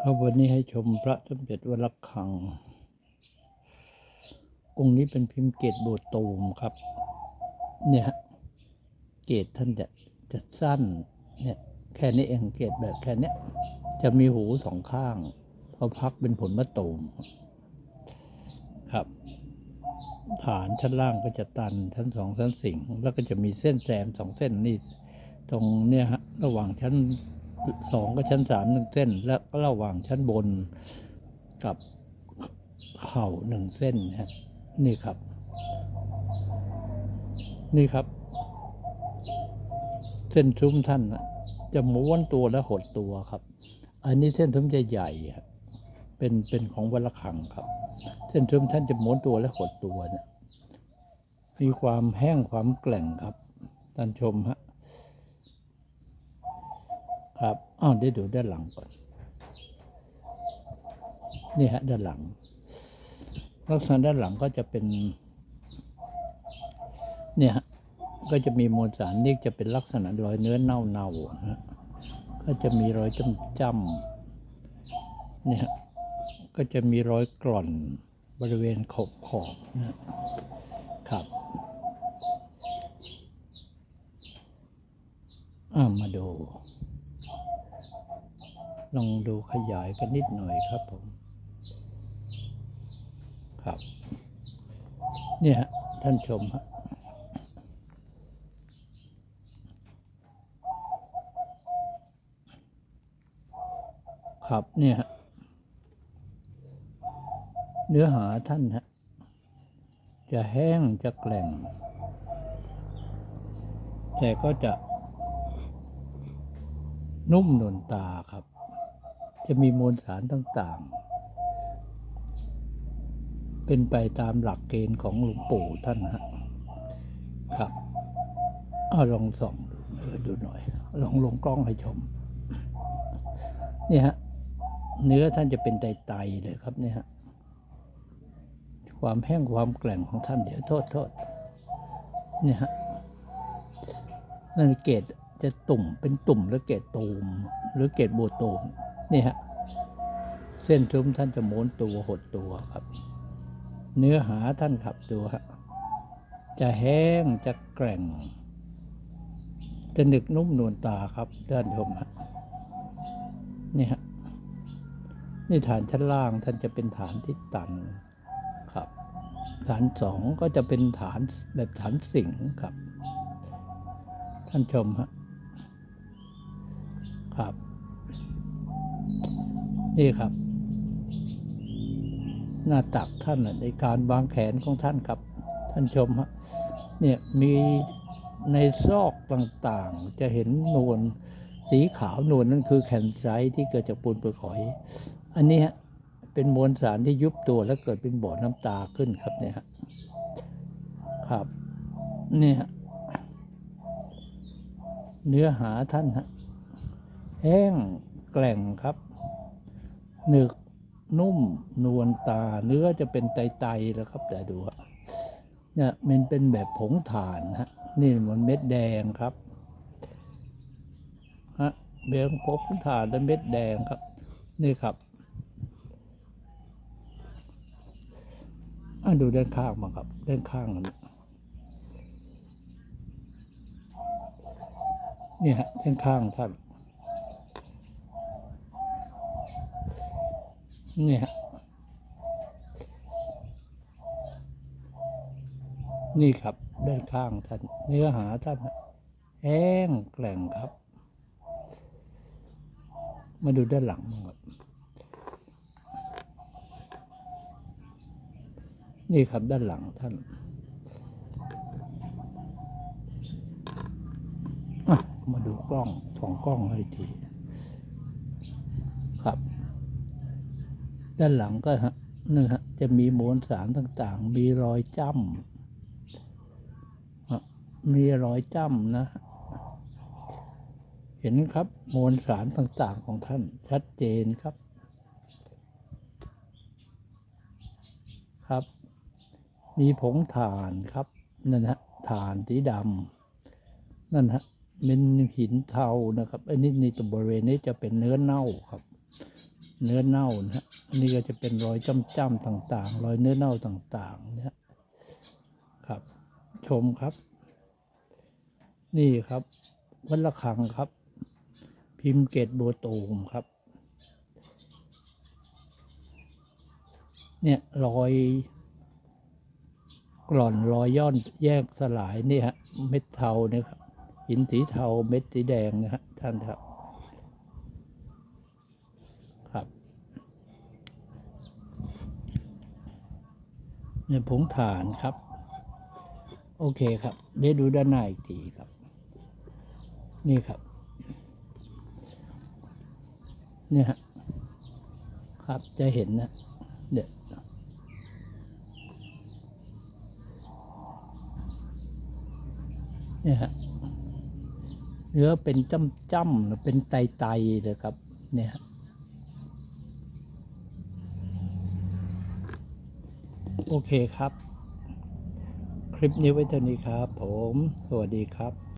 ครับวันนี้ให้ชมพระสมเด็จวัดระฆัง องค์นี้เป็นพิมพ์เกตโบตูมครับ เนี่ยฮะเกตท่านจะจะสั้น เนี่ยแค่นี้เองเกตแบบแค่เนี้ยจะมีหูสองข้างพราะพักเป็นผลมะตูมครับ ฐานชั้นล่างก็จะตันชั้นสองชั้นสิงแล้วก็จะมีเส้นแซมสองเส้นนี่ตรงเนี่ยฮะระหว่างชั้น สองกับชั้นสามหนึ่งเส้น แล้วก็ระหว่างชั้นบนกับเข่าหนึ่งเส้นนะฮะนี่ครับ นี่ครับ เส้นชุ้มท่านน่ะจะม้วนตัวและหดตัวครับ อันนี้เส้นชุ้มจะใหญ่ครับเป็นเป็นของวัดระฆังครับ เส้นชุ้มท่านจะม้วนตัวและหดตัวเนี่ยมีความแห้งความแกร่งครับท่านชมฮะ ครับอ้าวได้ดูด้านหลังก่อน นี่ฮะด้านหลัง ลักษณะด้านหลังก็จะเป็น เนี่ยฮะก็จะมีมวลสารนี่จะเป็นลักษณะรอยเนื้อเน่าๆนะฮะก็จะมีรอยจ้ำๆเนี่ยฮะก็จะมีรอยกร่อนบริเวณขอบขอบนะครับอ่ามาดู ลองดูขยายกันนิดหน่อยครับผม ครับ เนี่ยฮะท่านชมฮะครับเนี่ยฮะเนื้อหาท่านฮะจะแห้งจะแกร่ง แต่ก็จะนุ่มนวลตาครับ จะมีมวลสารต่างๆ เป็นไปตามหลักเกณฑ์ของหลวงปู่ท่านฮะครับเอาลองส่องดูหน่อย ลองลงกล้องให้ชมเนี่ฮะ เนื้อท่านจะเป็นไตๆเลยครับเนี่ยฮะ ความแห้งความแกร่งของท่านเดี๋ยวโทษโทษเนี่ยฮะนั่นเกตจะตุ่มเป็นตุ่มหรือเกตตูมหรือเกตโบวตูม นี่ฮะ เส้นทุ้มท่านจะหม้วนตัวหดตัวครับ เนื้อหาท่านครับดูฮะจะแห้งจะแกร่ง จะหนึกนุ่มนวลตาครับด้านชมฮะนี่ฮะนี่ฐานชั้นล่างท่านจะเป็นฐานที่ตันครับ ฐานสองก็จะเป็นฐานแบบฐานสิงครับ ท่านชมฮะครับ นี่ครับ หน้าตักท่านในการวางแขนของท่านครับ ท่านชมฮะเนี่ยมีในซอกต่างๆ จะเห็นนวลสีขาวนวลนั่นคือแคนไซต์ที่เกิดจากปูนเปลือกหอย อันนี้ฮะเป็นมวลสารที่ยุบตัวแล้วเกิดเป็นบ่อน้ำตาขึ้นครับเนี่ยครับเนี่ยฮะเนื้อหาท่านฮะแห้งแกร่งครับ หนึกนุ่มนวลตาเนื้อจะเป็นไตๆแล้วครับแต่ดูเนี่ยมันเป็นแบบผงถ่านฮะนี่มันเม็ดแดงครับฮะเบลผงถ่านและเม็ดแดงครับ นี่ครับอะดูด้านข้างมาครับ ด้านข้างนะนี่ฮะด้านข้างท่าน นี่ฮะนี่ครับด้านข้างท่านเนื้อหาท่านแห้งแกร่งครับ มาดูด้านหลังมั้งครับนี่ครับด้านหลังท่านมาดูกล้องสองกล้องให้ที ครับ ด้านหลังก็ฮะนี่ฮะจะมีมวลสารต่างๆ มีรอยจ้ำมีรอยจ้ำนะ เห็นครับมวลสารต่างๆของท่านชัดเจนครับ ครับ มีผงถ่านครับนั่นฮะถ่านสีดำนั่นฮะเป็นหินเทานะครับ อันนี้ในตัวบริเวณนี้จะเป็นเนื้อเน่าครับ เนื้อเน่านะฮะนนี้ก็จะเป็นรอยจ้ำๆต่าง ๆ รอยเนื้อเน่าต่างๆนะครับ ชมครับ นี่ครับวัดระฆังครับ พิมพ์เกตโบตูมครับ เนี่ยรอยกร่อนรอยย่อนแยกสลายนี่ฮะเม็ดเทาเนี่ยครับหินสีเทาเม็ดสีแดงนะฮะท่านครับ เนี่ยผงถ่านครับ โอเคครับเดี๋ยวดูด้านหน้าอีกทีครับ นี่ครับเนี่ยครับจะเห็นนะเดี๋ยวเนี่ยฮะเนื้อเป็นจ้ำจำๆหรือเป็นไตไตๆเลยครับ เนี่ยฮะ โอเคครับ คลิปนี้ไว้เท่านี้ครับ ผม สวัสดีครับ